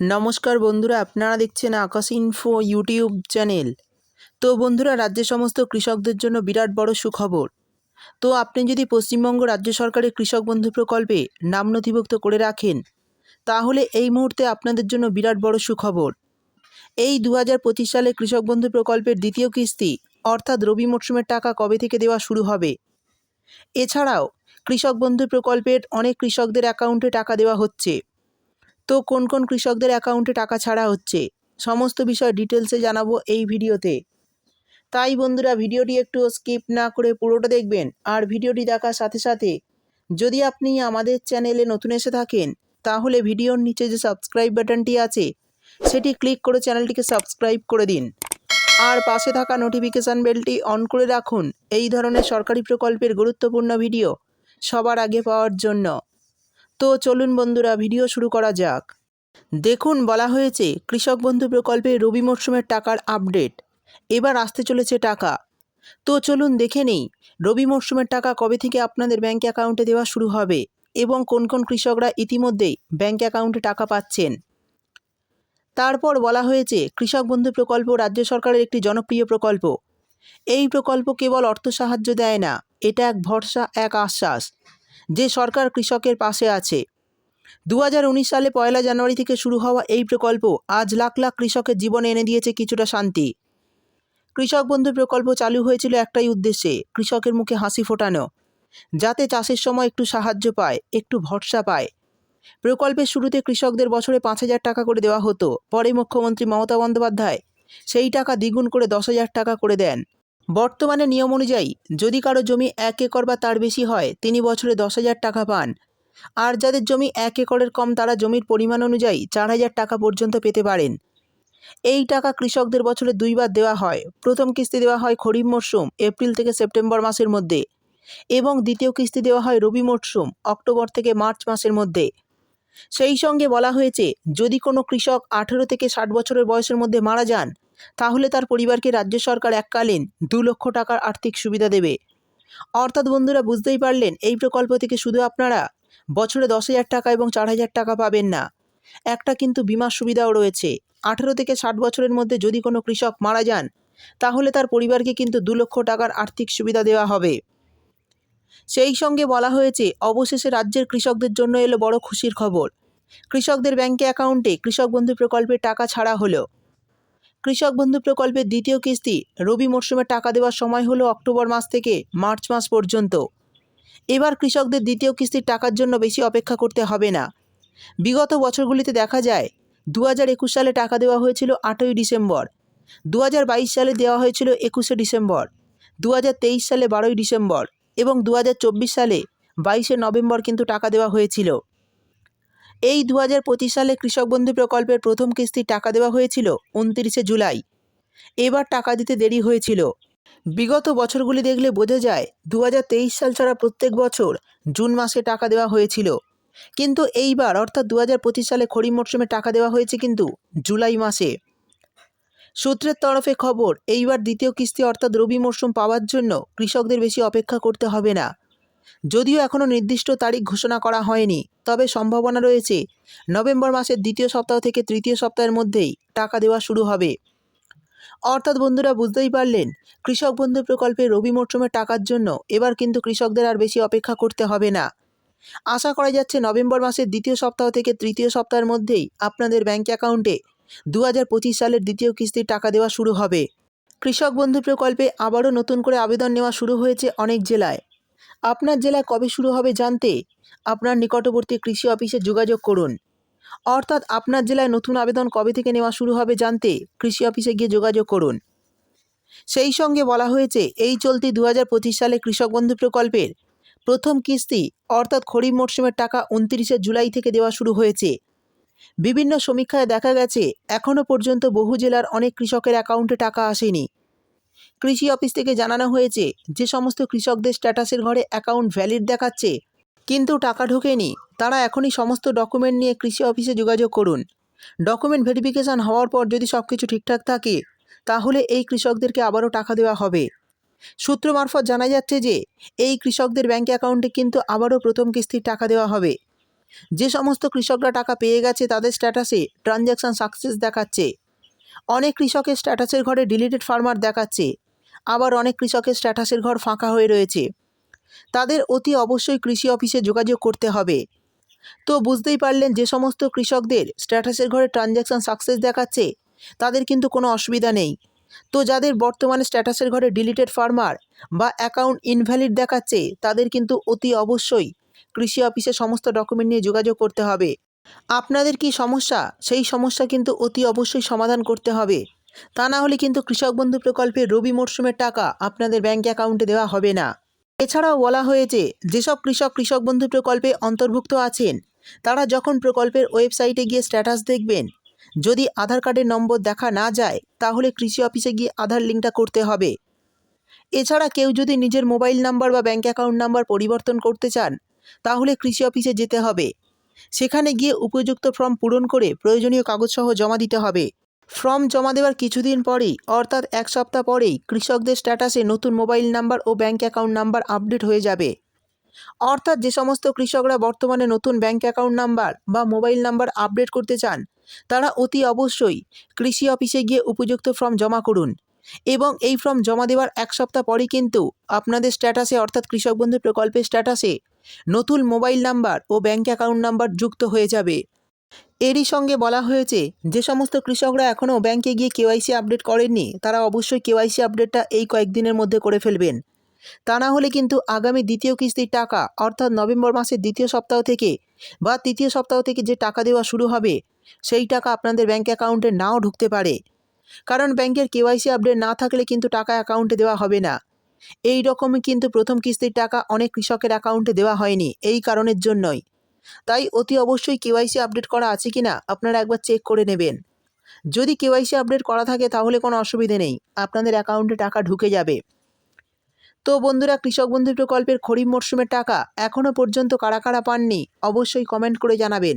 নমস্কার বন্ধুরা, আপনারা দেখছেন আকাশ ইনফো ইউটিউব চ্যানেল তো বন্ধুরা, রাজ্যের সমস্ত কৃষকদের জন্য বিরাট বড় সুখবর। তো আপনি যদি পশ্চিমবঙ্গ রাজ্য সরকারের কৃষক বন্ধু প্রকল্পে নাম নথিভুক্ত করে রাখেন, তাহলে এই মুহূর্তে আপনাদের জন্য বিরাট বড় সুখবর। এই দু হাজার পঁচিশ সালে কৃষক বন্ধু প্রকল্পের দ্বিতীয় কিস্তি, অর্থাৎ রবি মরশুমের টাকা কবে থেকে দেওয়া শুরু হবে? এছাড়াও, কৃষক বন্ধু প্রকল্পের অনেক কৃষকদের অ্যাকাউন্টে টাকা দেওয়া হচ্ছে। তো কোন কোন কৃষকদের অ্যাকাউন্টে টাকা ছাড়া হচ্ছে? সমস্ত বিষয় ডিটেলসে জানাব এই ভিডিওতে। তাই বন্ধুরা, ভিডিওটি একটু স্কিপ না করে পুরোটা দেখবেন আর ভিডিওটি দেখার সাথে সাথে যদি আপনি আমাদের চ্যানেলে নতুন এসে থাকেন, তাহলে ভিডিওর নিচে যে সাবস্ক্রাইব বাটনটি আছে, সেটি ক্লিক করে চ্যানেলটিকে সাবস্ক্রাইব করে দিন। আর পাশে থাকা নোটিফিকেশান বেলটি অন করে রাখুন। এই ধরনের সরকারি প্রকল্পের গুরুত্বপূর্ণ ভিডিও সবার আগে পাওয়ার জন্য। তো চলুন বন্ধুরা, ভিডিও শুরু করা যাক। দেখুন, বলা হয়েছে কৃষক বন্ধু প্রকল্পে রবি মরশুমের টাকার আপডেট। এবার আসতে চলেছে টাকা। তো চলুন দেখে নেই, রবি মরশুমের টাকা কবে থেকে আপনাদের ব্যাঙ্ক অ্যাকাউন্টে দেওয়া শুরু হবে এবং কোন কোন কৃষকরা ইতিমধ্যেই ব্যাঙ্ক অ্যাকাউন্টে টাকা পাচ্ছেন? তারপর বলা হয়েছে কৃষক বন্ধু প্রকল্প রাজ্য সরকারের একটি জনপ্রিয় প্রকল্প। এই প্রকল্প কেবল অর্থ সাহায্য দেয় না, এটা এক ভরসা, এক আশ্বাস। যে সরকার কৃষকের পাশে আছে। দু হাজার উনিশ সালে পয়লা জানুয়ারি থেকে শুরু হওয়া এই প্রকল্প আজ লাখ লাখ কৃষকের জীবনে এনে দিয়েছে কিছুটা শান্তি। কৃষক বন্ধু প্রকল্প চালু হয়েছিল একটাই উদ্দেশ্যে, কৃষকের মুখে হাসি ফোটানো, যাতে চাষের সময় একটু সাহায্য পায়, একটু ভরসা পায়। প্রকল্পের শুরুতে কৃষকদের বছরে পাঁচ হাজার টাকা করে দেওয়া হতো, পরে মুখ্যমন্ত্রী মমতা বন্দ্যোপাধ্যায় সেই টাকা দ্বিগুণ করে দশ হাজার টাকা করে দেন। বর্তমানে নিয়ম অনুযায়ী যদি কারও জমি এক একর বা তার বেশি হয়, তিনি বছরে দশ হাজার টাকা পান। আর যাদের জমি এক একরের কম, তারা জমির পরিমাণ অনুযায়ী চার হাজার টাকা পর্যন্ত পেতে পারেন। এই টাকা কৃষকদের বছরে দুইবার দেওয়া হয়। প্রথম কিস্তি দেওয়া হয় খরিফ মরশুম, এপ্রিল থেকে সেপ্টেম্বর মাসের মধ্যে। এবং দ্বিতীয় কিস্তি দেওয়া হয় রবি মরশুম, অক্টোবর থেকে মার্চ মাসের মধ্যে। সেই সঙ্গে বলা হয়েছে, যদি কোনো কৃষক আঠেরো থেকে ষাট বছরের বয়সের মধ্যে মারা যান তাহলে তার পরিবারকে রাজ্য সরকার এককালীন দু লক্ষ টাকার আর্থিক সুবিধা দেবে। অর্থাৎ বন্ধুরা, বুঝতেই পারলেন, এই প্রকল্প থেকে শুধু আপনারা বছরে দশ হাজার টাকা এবং চার হাজার টাকা পাবেন না। একটা কিন্তু বিমা সুবিধাও রয়েছে। আঠেরো থেকে ষাট বছরের মধ্যে যদি কোনো কৃষক মারা যান, তাহলে তার পরিবারকে কিন্তু দু লক্ষ টাকার আর্থিক সুবিধা দেওয়া হবে। সেই সঙ্গে বলা হয়েছে, অবশেষে রাজ্যের কৃষকদের জন্য এলো বড় খুশির খবর। কৃষকদের ব্যাংকে অ্যাকাউন্টে কৃষক বন্ধু প্রকল্পের টাকা ছাড়া হলো। কৃষক বন্ধু প্রকল্পের দ্বিতীয় কিস্তি রবি মরশুমে টাকা দেওয়ার সময় হলো অক্টোবর মাস থেকে মার্চ মাস পর্যন্ত। এবার কৃষকদের দ্বিতীয় কিস্তির টাকার জন্য বেশি অপেক্ষা করতে হবে না। বিগত বছরগুলিতে দেখা যায় দু একুশ সালে টাকা দেওয়া হয়েছিল আটই ডিসেম্বর দু হাজার বাইশ সালে দেওয়া হয়েছিল একুশে ডিসেম্বর দু হাজার তেইশ সালে বারোই ডিসেম্বর এবং দু হাজার চব্বিশ সালে বাইশে নভেম্বর কিন্তু টাকা দেওয়া হয়েছিল। এই দু হাজার পঁচিশ সালে কৃষক বন্ধু প্রকল্পের প্রথম কিস্তি টাকা দেওয়া হয়েছিল উনতিরিশে জুলাই। এবার টাকা দিতে দেরি হয়েছিল। বিগত বছরগুলি দেখলে বোঝা যায় দু হাজার তেইশ সাল ছাড়া প্রত্যেক বছর জুন মাসে টাকা দেওয়া হয়েছিল। কিন্তু এইবার অর্থাৎ দু হাজার পঁচিশ সালে খরিফ মরশুমে টাকা দেওয়া হয়েছে কিন্তু জুলাই মাসে। সূত্রের তরফে খবর, এইবার দ্বিতীয় কিস্তি অর্থাৎ রবি মরশুম পাওয়ার জন্য কৃষকদের বেশি অপেক্ষা করতে হবে না। যদিও এখনও নির্দিষ্ট তারিখ ঘোষণা করা হয়নি, তবে সম্ভাবনা রয়েছে। নভেম্বর মাসের দ্বিতীয় সপ্তাহ থেকে তৃতীয় সপ্তাহের মধ্যেই টাকা দেওয়া শুরু হবে। অর্থাৎ বন্ধুরা, বুঝতেই পারলেন, কৃষক বন্ধু প্রকল্পে রবি মরশুমের টাকার জন্য এবার কিন্তু কৃষকদের আর বেশি অপেক্ষা করতে হবে না। আশা করা যাচ্ছে, নভেম্বর মাসের দ্বিতীয় সপ্তাহ থেকে তৃতীয় সপ্তাহের মধ্যেই আপনাদের ব্যাঙ্ক অ্যাকাউন্টে দু হাজার পঁচিশ সালের দ্বিতীয় কিস্তির টাকা দেওয়া শুরু হবে। কৃষক বন্ধু প্রকল্পে আবারও নতুন করে আবেদন নেওয়া শুরু হয়েছে অনেক জেলায়। আপনার জেলায় কবে শুরু হবে জানতে আপনার নিকটবর্তী কৃষি অফিসে যোগাযোগ করুন। অর্থাৎ আপনার জেলায় নতুন আবেদন কবে থেকে নেওয়া শুরু হবে জানতে কৃষি অফিসে গিয়ে যোগাযোগ করুন। সেই সঙ্গে বলা হয়েছে, এই চলতি দু হাজার পঁচিশ সালে কৃষক বন্ধু প্রকল্পের প্রথম কিস্তি, অর্থাৎ খরিফ মরশুমের টাকা উনত্রিশে জুলাই থেকে দেওয়া শুরু হয়েছে। বিভিন্ন সমীক্ষায় দেখা গেছে এখনও পর্যন্ত বহু জেলার অনেক কৃষকের অ্যাকাউন্টে টাকা আসেনি। কৃষি অফিস থেকে জানানো হয়েছে যে সমস্ত কৃষকদের স্ট্যাটাসের ঘরে অ্যাকাউন্ট ভ্যালিড দেখাচ্ছে, কিন্তু টাকা ঢোকেনি। তারা এখনই সমস্ত ডকুমেন্ট নিয়ে কৃষি অফিসে যোগাযোগ করুন। ডকুমেন্ট ভেরিফিকেশান হওয়ার পর যদি সব কিছু ঠিকঠাক থাকে, তাহলে এই কৃষকদেরকে আবারও টাকা দেওয়া হবে। সূত্র মারফত জানা যাচ্ছে যে, এই কৃষকদের ব্যাঙ্ক অ্যাকাউন্টে কিন্তু আবারও প্রথম কিস্তির টাকা দেওয়া হবে। যে সমস্ত কৃষকরা টাকা পেয়ে গেছে, তাদের স্ট্যাটাসে ট্রানজ্যাকশান সাকসেস দেখাচ্ছে। অনেক কৃষকের স্ট্যাটাসের ঘরে ডিলিটেড ফার্মার দেখাচ্ছে। আবার অনেক কৃষকের স্ট্যাটাসের ঘর ফাঁকা হয়ে রয়েছে। তাদের অতি অবশ্যই কৃষি অফিসে যোগাযোগ করতে হবে। তো বুঝতেই পারলেন যে সমস্ত কৃষকদের স্ট্যাটাসের ঘরে ট্রানজ্যাকশান সাকসেস দেখাচ্ছে, তাদের কিন্তু কোনো অসুবিধা নেই। তো যাদের বর্তমানে স্ট্যাটাসের ঘরে ডিলিটেড ফার্মার বা অ্যাকাউন্ট ইনভ্যালিড দেখাচ্ছে, তাদের কিন্তু অতি অবশ্যই কৃষি অফিসে সমস্ত ডকুমেন্ট নিয়ে যোগাযোগ করতে হবে। আপনাদের কি সমস্যা? সেই সমস্যা কিন্তু অতি অবশ্যই সমাধান করতে হবে। তা না হলে কিন্তু কৃষক বন্ধু প্রকল্পের রবি মরশুমের টাকা আপনাদের ব্যাঙ্ক অ্যাকাউন্টে দেওয়া হবে না। এছাড়াও বলা হয়েছে, যেসব কৃষক কৃষক বন্ধু প্রকল্পে অন্তর্ভুক্ত আছেন, তারা যখন প্রকল্পের ওয়েবসাইটে গিয়ে স্ট্যাটাস দেখবেন, যদি আধার কার্ডের নম্বর দেখা না যায়, তাহলে কৃষি অফিসে গিয়ে আধার লিঙ্কটা করতে হবে। এছাড়া কেউ যদি নিজের মোবাইল নাম্বার বা ব্যাঙ্ক অ্যাকাউন্ট নাম্বার পরিবর্তন করতে চান, তাহলে কৃষি অফিসে যেতে হবে। সেখানে গিয়ে উপযুক্ত ফর্ম পূরণ করে প্রয়োজনীয় কাগজসহ জমা দিতে হবে। ফর্ম জমা দেওয়ার কিছুদিন পরেই, অর্থাৎ এক সপ্তাহ পরেই, কৃষকদের স্ট্যাটাসে নতুন মোবাইল নাম্বার ও ব্যাঙ্ক অ্যাকাউন্ট নাম্বার আপডেট হয়ে যাবে। অর্থাৎ যে সমস্ত কৃষকরা বর্তমানে নতুন ব্যাঙ্ক অ্যাকাউন্ট নাম্বার বা মোবাইল নাম্বার আপডেট করতে চান, তারা অতি অবশ্যই কৃষি অফিসে গিয়ে উপযুক্ত ফর্ম জমা করুন। এবং এই ফর্ম জমা দেওয়ার এক সপ্তাহ পরেই কিন্তু আপনাদের স্ট্যাটাসে অর্থাৎ কৃষক বন্ধু প্রকল্পের স্ট্যাটাসে নতুন মোবাইল নাম্বার ও ব্যাঙ্ক অ্যাকাউন্ট নাম্বার যুক্ত হয়ে যাবে। এরই সঙ্গে বলা হয়েছে, যে সমস্ত কৃষকরা এখনও ব্যাংকে গিয়ে কেওয়াইসি আপডেট করেননি, তারা অবশ্যই কেওয়াইসি আপডেটটা এই কয়েকদিনের মধ্যে করে ফেলবেন। তা না হলে কিন্তু আগামী দ্বিতীয় কিস্তির টাকা, অর্থাৎ নভেম্বর মাসের দ্বিতীয় সপ্তাহ থেকে বা তৃতীয় সপ্তাহ থেকে যে টাকা দেওয়া শুরু হবে, সেই টাকা আপনাদের ব্যাঙ্ক অ্যাকাউন্টে নাও ঢুকতে পারে। কারণ ব্যাংকের কেওয়াইসি আপডেট না থাকলে কিন্তু টাকা অ্যাকাউন্টে দেওয়া হবে না। এই রকমই কিন্তু প্রথম কিস্তির টাকা অনেক কৃষকের অ্যাকাউন্টে দেওয়া হয়নি, এই কারণের জন্যই। তাই অতি অবশ্যই কেওয়াইসি আপডেট করা আছে কি না আপনারা একবার চেক করে নেবেন। যদি কেওয়াইসি আপডেট করা থাকে তাহলে কোনো অসুবিধে নেই, আপনাদের অ্যাকাউন্টে টাকা ঢুকে যাবে। তো বন্ধুরা, কৃষক বন্ধু প্রকল্পের খরিফ মরশুমের টাকা এখনও পর্যন্ত কারা কারা পাননি, অবশ্যই কমেন্ট করে জানাবেন।